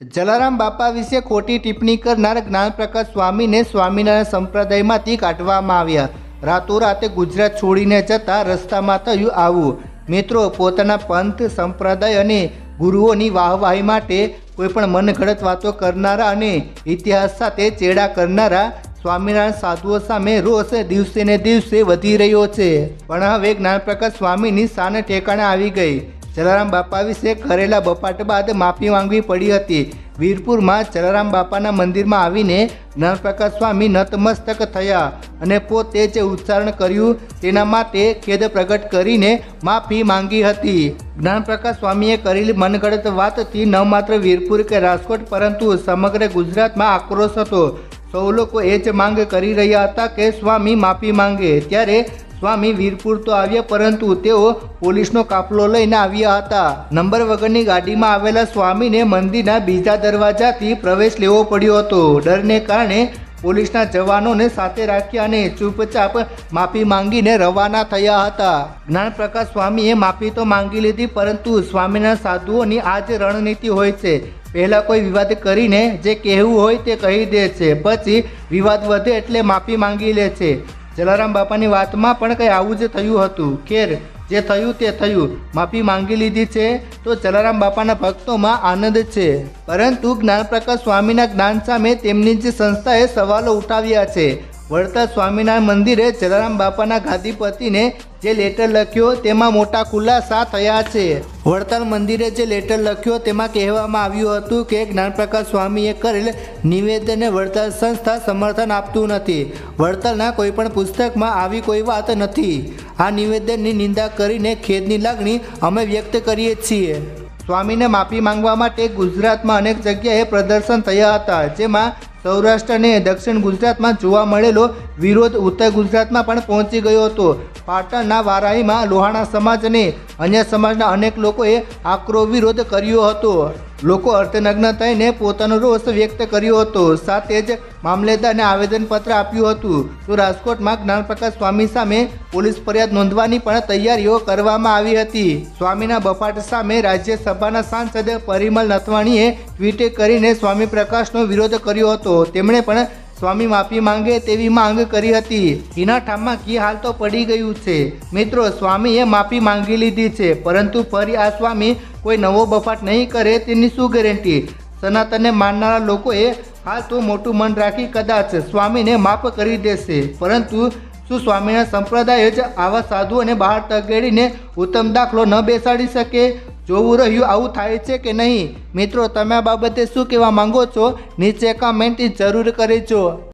જલારામ બાપા વિશે ખોટી ટિપ્પણી કરનાર જ્ઞાનપ્રકાશ સ્વામીને સ્વામિનારાયણ સંપ્રદાયમાંથી કાઢવામાં આવ્યા. રાતોરાતે ગુજરાત છોડીને જતા રસ્તામાં થયું આવું. મિત્રો, પોતાના પંથ, સંપ્રદાય અને ગુરુઓની વાહવાહી માટે કોઈપણ મનઘડત વાતો કરનારા અને ઇતિહાસ સાથે ચેડા કરનારા સ્વામિનારાયણ સાધુઓ સામે રોષ દિવસે ને દિવસે વધી રહ્યો છે. પણ હવે જ્ઞાનપ્રકાશ સ્વામીની શાન ઠેકાણે આવી ગઈ. જલારામ બાપા વિશે કરેલા બપાટ બાદ માફી માંગવી પડી હતી. વીરપુરમાં જલારામ બાપાના મંદિરમાં આવીને જ્ઞાનપ્રકાશ સ્વામી નતમસ્તક થયા અને પોતે જે ઉચ્ચારણ કર્યું. તેના માટે ખેદ પ્રગટ કરીને માફી માંગી હતી. જ્ઞાનપ્રકાશ સ્વામીએ કરેલી મનગઢત વાતથી ન માત્ર વીરપુર કે રાજકોટ પરંતુ સમગ્ર ગુજરાતમાં આક્રોશ હતો. સૌ લોકો એ જ માંગ કરી રહ્યા હતા કે સ્વામી માફી માંગે. ત્યારે સ્વામી વીરપુર તો આવ્યા, પરંતુ તેઓ પોલીસનો કાફલો લઈને આવ્યા હતા. નંબર વગરની ગાડીમાં આવેલા સ્વામીને મંદિરના બીજા દરવાજાથી પ્રવેશ લેવો પડ્યો હતો. ડરને કારણે પોલીસના જવાનોને સાથે રાખ્યા અને ચૂપચાપ માફી માંગીને રવાના થયા હતા. જ્ઞાનપ્રકાશ સ્વામીએ માફી તો માંગી લીધી, પરંતુ સ્વામીના સાધુઓની આ જ રણનીતિ હોય છે. પહેલાં કોઈ વિવાદ કરીને જે કહેવું હોય તે કહી દે છે, પછી વિવાદ વધે એટલે માફી માંગી લે છે. જલારામ બાપાની વાતમાં પણ કંઈ આવું જ થયું હતું. ખેર, જે થયું તે થયું. માફી માંગી લીધી છે તો જલારામ બાપાના ભક્તોમાં આનંદ છે. પરંતુ જ્ઞાનપ્રકાશ સ્વામીના જ્ઞાન સામે તેમની જે સંસ્થાએ સવાલો ઉઠાવ્યા છે. વળતા સ્વામિનારાયણ મંદિરે જલારામ બાપાના ગાદીપતિને જે લેટર લખ્યો તેમાં મોટા ખુલાસા થયા છે. વડતાલ મંદિરે જે લેટર લખ્યો તેમાં કહેવામાં આવ્યું હતું કે જ્ઞાનપ્રકાશ સ્વામીએ કરેલ નિવેદનને વડતાલ સંસ્થા સમર્થન આપતું નથી. વડતાલના કોઈપણ પુસ્તકમાં આવી કોઈ વાત નથી. આ નિવેદનની નિંદા કરીને ખેદની લાગણી અમે વ્યક્ત કરીએ છીએ. સ્વામીને માફી માંગવા માટે ગુજરાતમાં અનેક જગ્યાએ પ્રદર્શન થયા હતા, જેમાં સૌરાષ્ટ્ર અને દક્ષિણ ગુજરાતમાં જોવા મળેલો વિરોધ ઉત્તર ગુજરાતમાં પણ પહોંચી ગયો હતો. પાટણના વારાહીમાં લોહાણા સમાજ અને અન્ય સમાજના અનેક લોકોએ આકરો વિરોધ કર્યો હતો. લોકો અર્થનગ્ન થઈને પોતાનો રોષ વ્યક્ત કર્યો હતો. સાથે જ મામલેદારને આવેદનપત્ર આપ્યું હતું. તો રાજકોટમાં જ્ઞાનપ્રકાશ સ્વામી સામે પોલીસ ફરિયાદ નોંધવાની પણ તૈયારીઓ કરવામાં આવી હતી. સ્વામીના બફાટ સામે રાજ્યસભાના સાંસદ પરિમલ નથવાણીએ ટ્વીટ કરીને સ્વામી પ્રકાશનો વિરોધ કર્યો હતો. તેમણે પણ સ્વામી માફી માંગે તેવી માંગ કરી હતી. એના ઠામમાં કી હાલ તો પડી ગયું છે. મિત્રો, સ્વામીએ માફી માંગી લીધી છે, પરંતુ ફરી આ સ્વામી કોઈ નવો બફાટ નહીં કરે તેની શું ગેરંટી? સનાતનને માનનારા લોકોએ હાલ તો મોટું મન રાખી કદાચ સ્વામીને માફ કરી દેશે. પરંતુ શું સ્વામીના સંપ્રદાય જ આવા સાધુઓને બહાર તગેડીને ઉત્તમ દાખલો ન બેસાડી શકે? જોવું રહ્યું, આવું થાય છે કે નહીં? મિત્રો, તમે આ બાબતે શું કહેવા માંગો છો? નીચે કમેન્ટ જરૂર કરજો